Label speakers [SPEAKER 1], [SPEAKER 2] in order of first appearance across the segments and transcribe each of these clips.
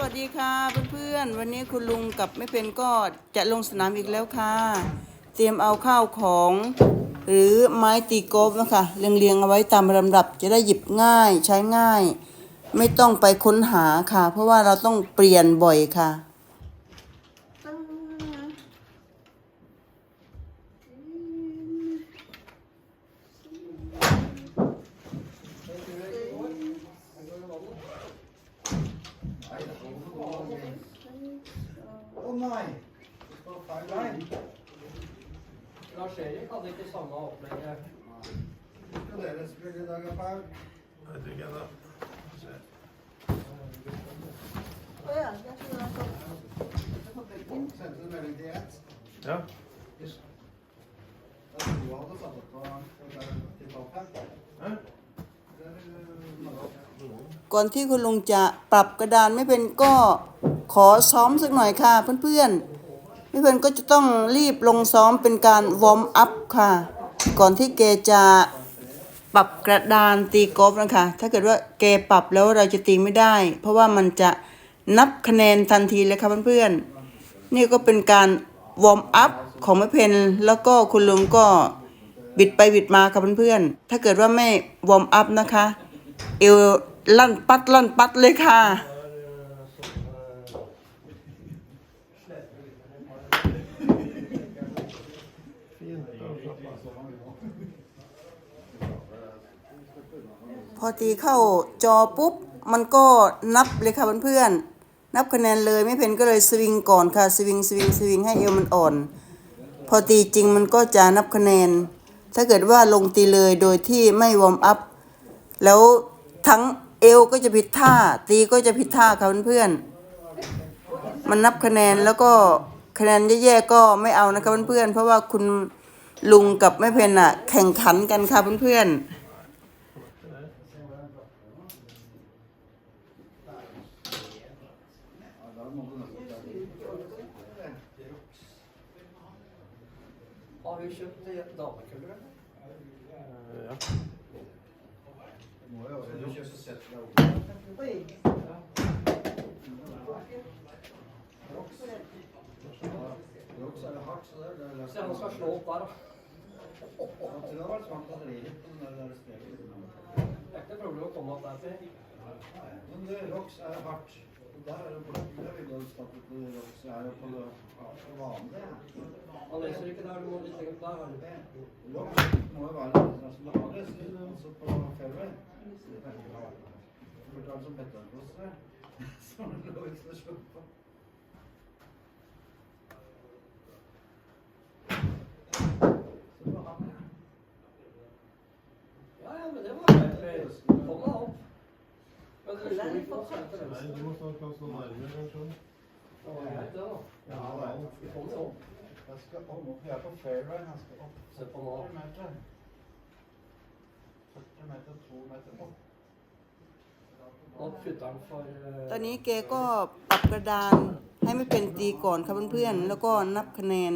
[SPEAKER 1] วัสดีค่ะเพื่อนๆ วันนี้คุณลุงกับไม่เป็นก็จะลงสนามอีกแล้วค่ะ เตรียมเอาข้าวของ หรือไม้ตีกอล์ฟนะคะเรียงๆเอาไว้ตามลำดับจะได้หยิบง่ายใช้ง่าย ไม่ต้องไปค้นหาค่ะ เพราะว่าเราต้องเปลี่ยนบ่อยค่ะ
[SPEAKER 2] Dere hadde ikke samme opplegget.
[SPEAKER 3] Skal dere spille i dag, Paul?
[SPEAKER 4] Vet ikke ennå.
[SPEAKER 3] Sendte du melding til ett?
[SPEAKER 4] Ja.
[SPEAKER 3] Da skulle du hadde satt opp på til toppen.
[SPEAKER 4] Hæ?
[SPEAKER 3] Det er, eh,
[SPEAKER 1] ก่อนที่คุณลุงจะปรับกระดานไม่เป็นก็ขอซ้อมสักหน่อยค่ะเพื่อนๆ ไม่เป็นก็จะต้องรีบลงซ้อมเป็นการวอร์มอัพค่ะ ก่อนที่เกจะปรับกระดานตีกอล์ฟนะคะ ถ้าเกิดว่าเกปรับแล้วเราจะตีไม่ได้ เพราะว่ามันจะนับคะแนนทันทีเลยค่ะเพื่อนๆนี่ก็เป็นการวอร์มอัพของแม่เพนแล้วก็คุณลุงก็บิดไปบิดมาค่ะเพื่อนๆถ้าเกิดว่าไม่วอร์มอัพนะคะ เอวลั่นปัดลั่นปัดเลยค่ะ
[SPEAKER 4] Fint og slapp av.
[SPEAKER 1] พอตีเข้าจอปุ๊บ มันก็นับเลยค่ะเพื่อนๆนับคะแนนเลยไม่เพนก็เลยสวิงก่อนค่ะสวิงสวิงสวิงให้เอวมันอ่อน พอตีจริงมันก็จะนับคะแนน ถ้าเกิดว่าลงตีเลยโดยที่ไม่วอร์มอัพแล้วทั้งเอวก็จะผิดท่า ตีก็จะผิดท่าค่ะเพื่อนๆมันนับคะแนนแล้วก็คะแนนแย่ๆก็ไม่เอานะคะเพื่อนๆเพราะว่าคุณ ลุงกับแม่เพนอะแข่งขันกันค่ะเพื่อนๆ
[SPEAKER 3] er det hardt, så det er
[SPEAKER 2] Se, han skal slå opp der, da.
[SPEAKER 3] Jeg tror det har dreie litt på den der streken.
[SPEAKER 2] Det er ikke noe problem å komme opp der til.
[SPEAKER 3] Men det, Roks er hardt. Der er det borte. Jeg ville jo startet på Roks er på det på vanlig.
[SPEAKER 2] Han leser ikke der, du må litt lenger der. vel?
[SPEAKER 3] Roks må jo være sånn som det har det, altså på fairway. Ha som. Så det lå å slå på. Var
[SPEAKER 2] greit, det, da.
[SPEAKER 3] Ja, det er det.
[SPEAKER 2] Kom deg opp.
[SPEAKER 3] Jeg skal opp, jeg er på fairway. Jeg skal opp
[SPEAKER 2] Se på nå.
[SPEAKER 3] 40 meter. 40 meter, 2 meter opp.
[SPEAKER 2] Nå putter han for eh,
[SPEAKER 1] ตอนนี้แกก็ปรับกระดานให้ไม่เป็นตีก่อนค่ะเพื่อนๆ แล้วก็นับคะแนน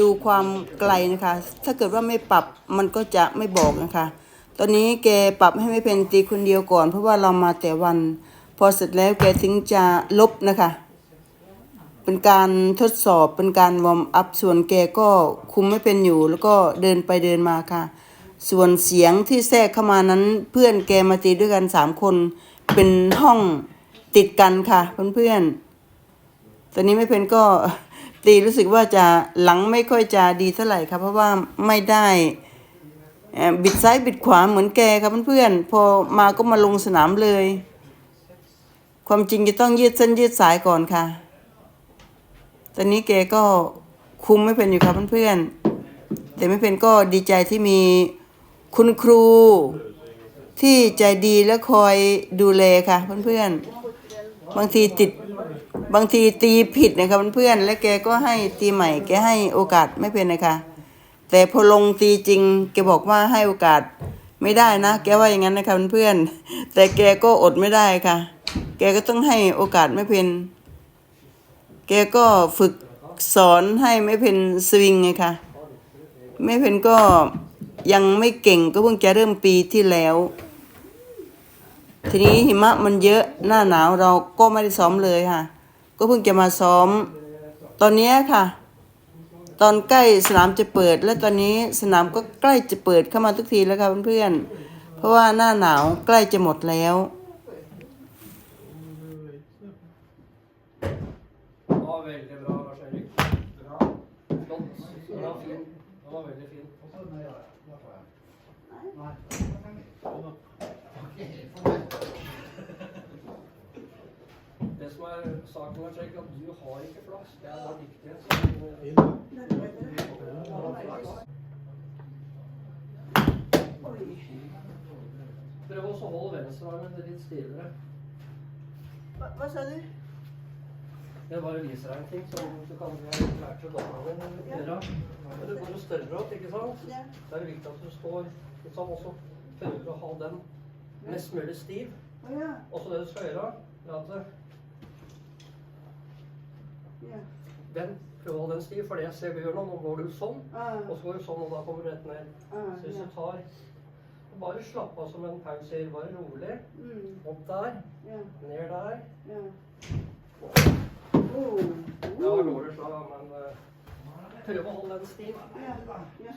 [SPEAKER 1] ดูความไกลนะคะ ถ้าเกิดว่าไม่ปรับมันก็จะไม่บอกนะคะ ตอนนี้แกปรับให้ไม่เป็นตีคนเดียวก่อน เพราะว่าเรามาแต่วัน พอเสร็จแล้วแกถึงจะลบนะคะ เป็นการทดสอบเป็นการวอร์มอัพส่วนแกก็คุมไม่เป็นอยู่ แล้วก็เดินไปเดินมาค่ะ ส่วนเสียงที่แทรกเข้ามานั้นเพื่อนแกมาตีด้วยกันสามคน เป็นห้องติดกันค่ะเพื่อนๆตอนนี้ไม่เป็นก็ตีรู้สึกว่าจะหลังไม่ค่อยจะดีเท่าไหร่ค่ะเพราะว่าไม่ได้ บิดซ้ายบิดขวาเหมือนแกครับเพื่อนๆพอมาก็มาลงสนามเลย ความจริงจะต้องยืดเส้นยืดสายก่อนค่ะ ตอนนี้แกก็คุมไม่เป็นอยู่ครับเพื่อนๆแต่ไม่เป็นก็ดีใจที่มีคุณครู ที่ใจดีและคอยดูแลค่ะเพื่อนๆบางทีติดบางทีตีผิดนะคะเพื่อนๆและแกก็ให้ตีใหม่แกให้โอกาสไม่เป็นนะคะ แต่พอลงตีจริงแกบอกว่าให้โอกาสไม่ได้นะ แกว่าอย่างนั้นนะคะเพื่อนแต่แกก็อดไม่ได้ค่ะ แกก็ต้องให้โอกาสไม่เป็นแกก็ฝึกสอนให้ไม่เป็นสวิงไงค่ะไม่เป็นก็ยังไม่เก่งก็เพิ่งจะเริ่มปีที่แล้ว ทีนี้หิมะมันเยอะหน้าหนาวเราก็ไม่ได้ซ้อมเลยค่ะ ก็เพิ่งจะมาซ้อม ตอนนี้ค่ะ ตอนใกล้สนามจะเปิด และตอนนี้สนามก็ใกล้จะเปิดเข้ามาทุกทีแล้วค่ะเพื่อนๆ เพราะว่าหน้าหนาวใกล้จะหมดแล้ว
[SPEAKER 2] som er saken, Lars-Erik, at du har ikke flaks. Det er bare dyktighet. Prøv også å holde venstrearmen litt stivere.
[SPEAKER 1] Hva sa du?
[SPEAKER 2] Jeg bare viser deg en ting som du kan lære til dommeren din Ja. Du går jo større opp, ikke sant?
[SPEAKER 1] Ja.
[SPEAKER 2] Det er viktig at du står litt sånn, Også prøver å ha den mest mulig stiv.
[SPEAKER 1] Ja.
[SPEAKER 2] Også det du skal gjøre, er at. Den, prøv å holde den stiv, for det jeg ser vi gjør nå, nå går du sånn, og så går du sånn, og da kommer du rett ned. Så hvis du tar, bare slapp av som en pauser, bare rolig,
[SPEAKER 1] Mm,
[SPEAKER 2] opp der, ned der.
[SPEAKER 1] ja. Oh,
[SPEAKER 2] går det så, men eh, prøv å holde den stiv.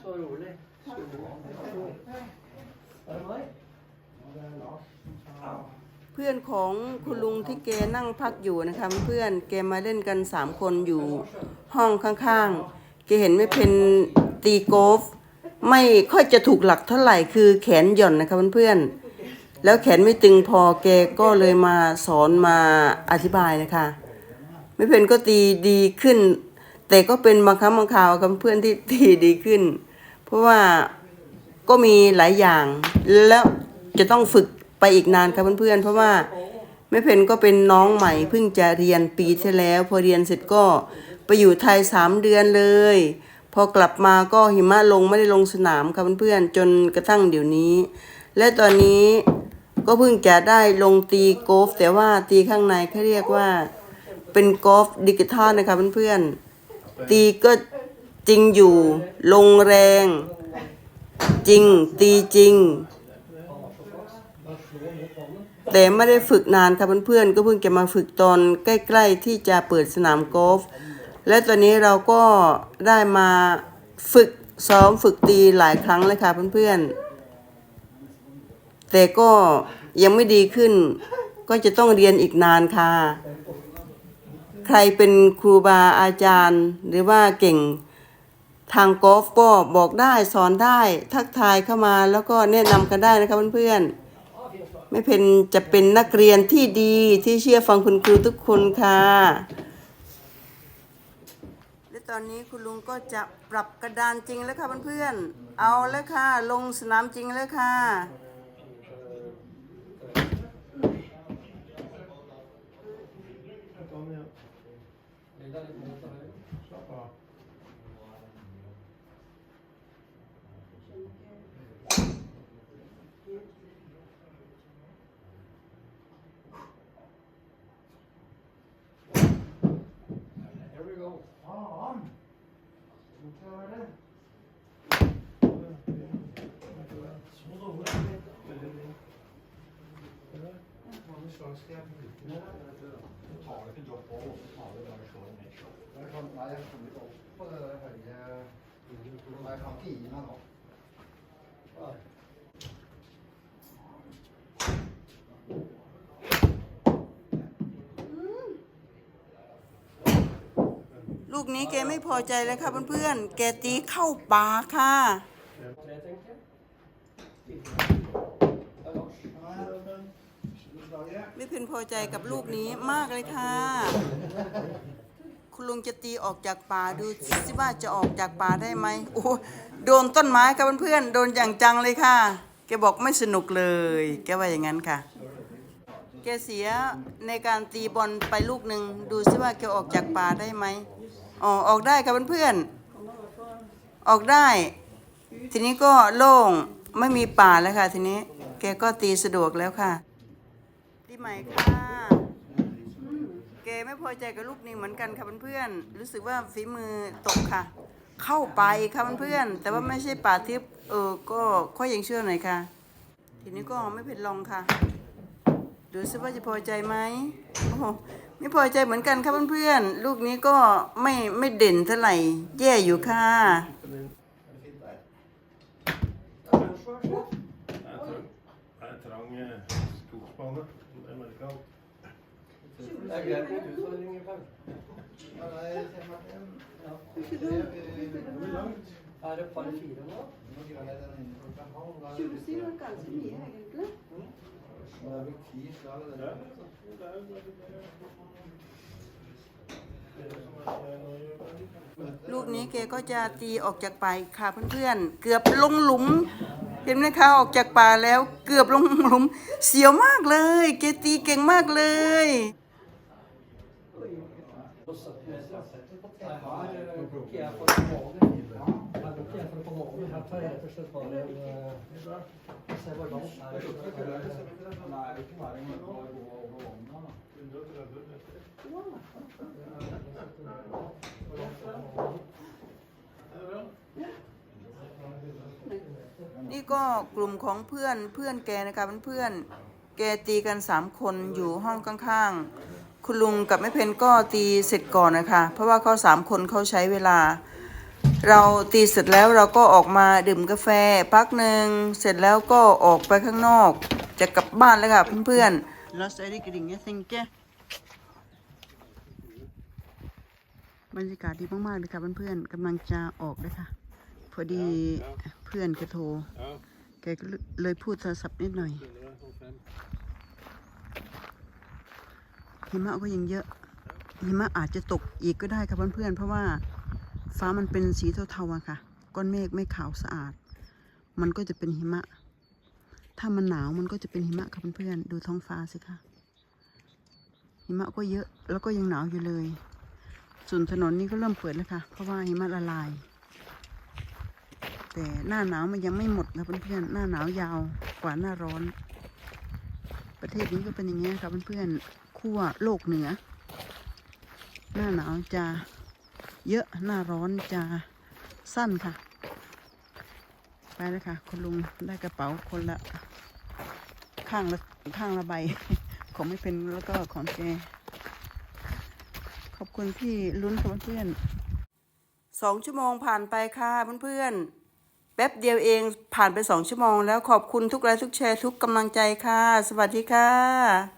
[SPEAKER 1] Så rolig.
[SPEAKER 2] Så rolig. Er det meg? Ja.
[SPEAKER 1] เพื่อนของคุณลุงที่แกนั่งพักอยู่นะคะเพื่อนแกมาเล่นกันสามคนอยู่ห้องข้างๆแกเห็นไม่เป็นตีโกอล์ฟไม่ค่อยจะถูกหลักเท่าไหร่คือแขนหย่อนนะคะเพื่อนๆแล้วแขนไม่ตึงพอแกก็เลยมาสอนมาอธิบายนะคะ ไม่เป็นก็ตีดีขึ้น แต่ก็เป็นบางครั้งบางคราวกับเพื่อนที่ตีดีขึ้น เพราะว่าก็มีหลายอย่างแล้วจะต้องฝึก ไปอีกนานครับเพื่อนๆ เพราะว่าแม่เพนก็เป็นน้องใหม่เพิ่งจะเรียนปีที่แล้ว พอเรียนเสร็จก็ไปอยู่ไทยสามเดือนเลย พอกลับมาก็หิมะลงไม่ได้ลงสนามครับเพื่อนๆ จนกระทั่งเดี๋ยวนี้ และตอนนี้ก็เพิ่งจะได้ลงตีโกอล์ฟแต่ว่าตีข้างในเขาเรียกว่าเป็นกอล์ฟดิจิทัลนะคะเพื่อนๆ ตีก็จริงอยู่ ลงแรง จริง ตีจริง แต่ไม่ได้ฝึกนานค่ะเพื่อนๆก็เพิ่งจะมาฝึกตอนใกล้ ๆ ที่จะเปิดสนามกอล์ฟและตอนนี้เราก็ได้มาฝึกซ้อมฝึกตีหลายครั้งเลยค่ะเพื่อนๆแต่ก็ยังไม่ดีขึ้น ก็จะต้องเรียนอีกนานค่ะ ใครเป็นครูบาอาจารย์ หรือว่าเก่งทางกอล์ฟก็บอกได้สอนได้ทักทายเข้ามาแล้วก็แนะนำกันได้นะคะเพื่อนๆ ม่เป็นจะเป็นนักเรียนที่ดีที่เชื่อฟังคุณครูทุกคนค่ะ และตอนนี้คุณลุงก็จะปรับกระดานจริงแล้วค่ะเพื่อนๆ เอาแล้วค่ะ ลงสนามจริงแล้วค่ะ
[SPEAKER 3] Mange slag skal jeg bruke nå? Du tar det ikke dropp over, og så tar du bare slår en make shot. Jeg kan, nei, jeg kommer ikke opp på det der høye Jeg kan ikke gi meg nå.
[SPEAKER 2] Nei.
[SPEAKER 1] ลูกนี้แกไม่พอใจเลยค่ะเพื่อนๆ แกตีเข้าปากค่ะ
[SPEAKER 2] Tre, tenker jeg. Det er Lars.
[SPEAKER 3] Nei, men
[SPEAKER 1] ไม่พึงพอใจกับลูกนี้มากเลยค่ะ คุณลุงจะตีออกจากป่าดูสิว่าจะออกจากป่าได้ไหมโอ้โดนต้นไม้ค่ะเพื่อนๆโดนอย่างจังเลยค่ะแกบอกไม่สนุกเลย แกว่าอย่างนั้นค่ะแกเสียในการตีบอลไปลูกหนึ่งดูสิว่าแกออกจากป่าได้ไหมอ๋อออกได้ค่ะเพื่อนๆออกได้ ทีนี้ก็โล่งไม่มีป่าแล้วค่ะ ทีนี้แกก็ตีสะดวกแล้วค่ะ ใหม่ค่ะแกไม่พอใจกับลูกนี้เหมือนกันค่ะเพื่อนๆรู้สึกว่าฝีมือตกค่ะ เข้าไปค่ะเพื่อนๆแต่ว่าไม่ใช่ป่าทิพย์เออก็ค่อยยังเชื่อหน่อยค่ะ ทีนี้ก็ไม่เผ็ดลองค่ะ ดูซิว่าจะพอใจไหมโอ้โหไม่พอใจเหมือนกันค่ะเพื่อนๆลูกนี้ก็ไม่ไม่เด่นเท่าไหร่แย่อยู่ค่ะ
[SPEAKER 4] Det er trang eh, skogsbane. Det er merkant.
[SPEAKER 2] Det er greit med utfordringer, Karl.
[SPEAKER 3] Ja, nei, se Martin.
[SPEAKER 2] Ja.
[SPEAKER 3] Hvor langt?
[SPEAKER 2] Er det par fire nå?
[SPEAKER 3] Nå greier jeg den inn klokka halv. Da er det litt- Nå er det ti slag av det.
[SPEAKER 4] Ja, det er jo bare det. Det som er det nå gjør det.
[SPEAKER 1] ลูกนี้แกก็จะตีออกจากป่าอีกค่ะเพื่อนๆ เกือบลงหลุม เห็นไหมคะออกจากป่าแล้วเกือบลงหลุม เสียวมากเลยแกตีเก่งมากเลย
[SPEAKER 2] Og 70 meter. Her har eh, ikke jeg for måler. Her har ikke jeg for på måler. Her tar jeg rett og slett bare en eh, Se hvor langt er det.
[SPEAKER 3] Nei, det er ikke næring, men bare gå over vannet, da.
[SPEAKER 4] 130 meter. Det er bra.
[SPEAKER 1] นี่ก็กลุ่มของเพื่อนเพื่อนแกนะคะเพื่อนๆแกตีกันสามคนอยู่ห้องข้างๆ คุณลุงกับแม่เพนก็ตีเสร็จก่อนนะคะ เพราะว่าเขาสามคนเขาใช้เวลา เราตีเสร็จแล้วเราก็ออกมาดื่มกาแฟพักหนึ่งเสร็จแล้วก็ออกไปข้างนอก จะกลับบ้านแล้วค่ะเพื่อนๆ Los e r i k r i n g jag tänker บรรยากาศดีมากๆเลยค่ะเพื่อนๆกำลังจะออกเลยค่ะ พอดีเพื่อนแกโทรแกก็เลยพูดโทรศัพท์นิดหน่อย หิมะก็ยังเยอะหิมะอาจจะตกอีกก็ได้ค่ะเพื่อนๆเพราะว่าฟ้ามันเป็นสีเทาๆอะค่ะ ก้อนเมฆไม่ขาวสะอาด มันก็จะเป็นหิมะ ถ้ามันหนาวมันก็จะเป็นหิมะค่ะเพื่อนๆดูท้องฟ้าสิคะหิมะก็เยอะแล้วก็ยังหนาวอยู่เลย ส่วนถนนนี้ก็เริ่มเปิดแล้วค่ะ เพราะว่าหิมะละลาย แต่หน้าหนาวมันยังไม่หมดนะเพื่อนๆหน้าหนาวยาวกว่าหน้าร้อน ประเทศนี้ก็เป็นอย่างนี้ค่ะเพื่อนๆ ขั้วโลกเหนือ หน้าหนาวจะเยอะหน้าร้อนจะสั้นค่ะ ไปแล้วค่ะ คุณลุงได้กระเป๋าคนละ ข้างละข้างละใบ ของไม่เป็นแล้วก็ของแก ขอบคุณที่ลุ้นเพื่อนสองชั่วโมงผ่านไปค่ะเพื่อนๆแป๊บเดียวเองผ่านไปสองชั่วโมงแล้วขอบคุณทุกไลค์ทุกแชร์ทุกกำลังใจค่ะ สวัสดีค่ะ